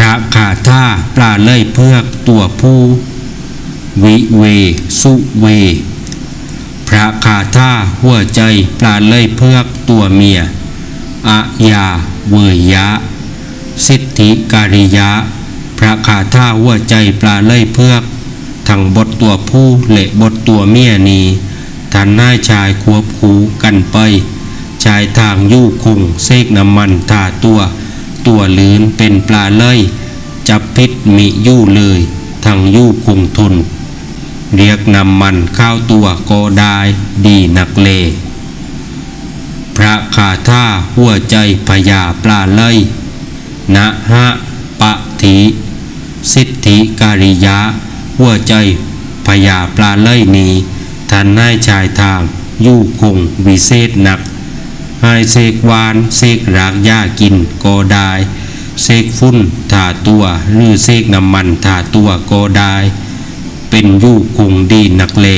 พระขาท่าปลาเล่ยเพือกตัวผู้วิเว สุเว พระขาท่าหัวใจปลาเล่ยเพือกตัวเมียอะยาเวยะ สิทธิการิยะ พระขาท่าหัวใจปลาเล่ยเพือกทั้งบทตัวผู้และบทตัวเมียนี้ท่านนาชายควบคูกันไป ชายทางยู่คงเสกน้ำมันทาตัว ตัวลืนเป็นปลาเล่ยจับพิษมิยู่เลยทั้งยู่คงทน เรียกนำมันข้าวตัวก็ได้ดีนักเล พระคาท่าหัวใจพญาปลาเล่ยนะฮะปะถิสิทธิการิยะหัวใจพญาปลาเล่ยนี้ท่านนายชายทางยู่คงวิเศษหนัก ให้เสกวานเสกรากหญ้ากินก็ได้เสกฟุ้นถาตัวหรือเสกน้ำมันถาตัวก็ได้ เป็นยู่คงดีนักเล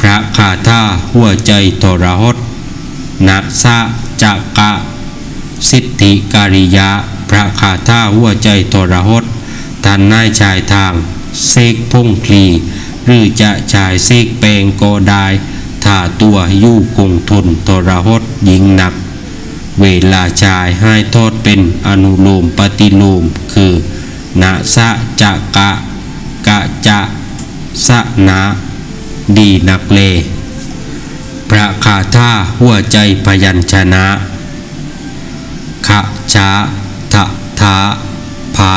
พระคาท่าหัวใจทรหดนะสะจักกะ สิทธิการิยะ พระคาท่าหัวใจทรหดท่านนายชายทางเสกพงคลี หรือจะชายเสกแปลงก็ได้ ถ้าตัวยู่คงทนทรหดยิงหนัก เวลาชายให้โทษเป็นอนุโลมปฏิโลมคือนะสะจะกะกะจะสะนะดีนักเล พระคาท่าหัวใจพยัญชนะขะชาทะทาภา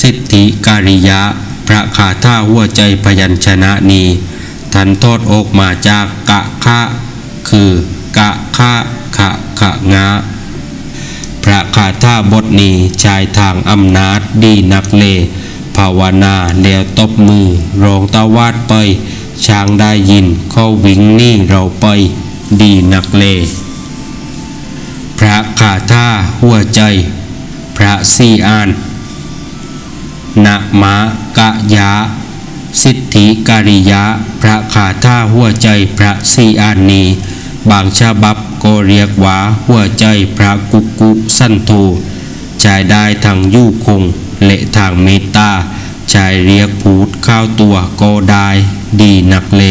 สิทธิการิยะ พระคาท่าหัวใจพยัญชนะนี้ ทันโทษออกมาจากกะคะคือกะคะขะขะงะพระคาถาบทนี้ชายทางอำนาจดีนักเล ภาวนาแล้วตบมือรองตะวาดไป ช้างได้ยินเข้าวิ่งนี่เราไป ดีนักเล พระคาถาหัวใจ พระสีอานนะมะกะยะ สิทธิการิยะ พระขาท่าหัวใจพระสีอานนี บางฉบับก็เรียกว่าหัวใจพระกุกุสันโทใช้ได้ทางยุคงและทางเมตตาใช้เรียกพูดข้าวตัวก็ได้ดีนักเล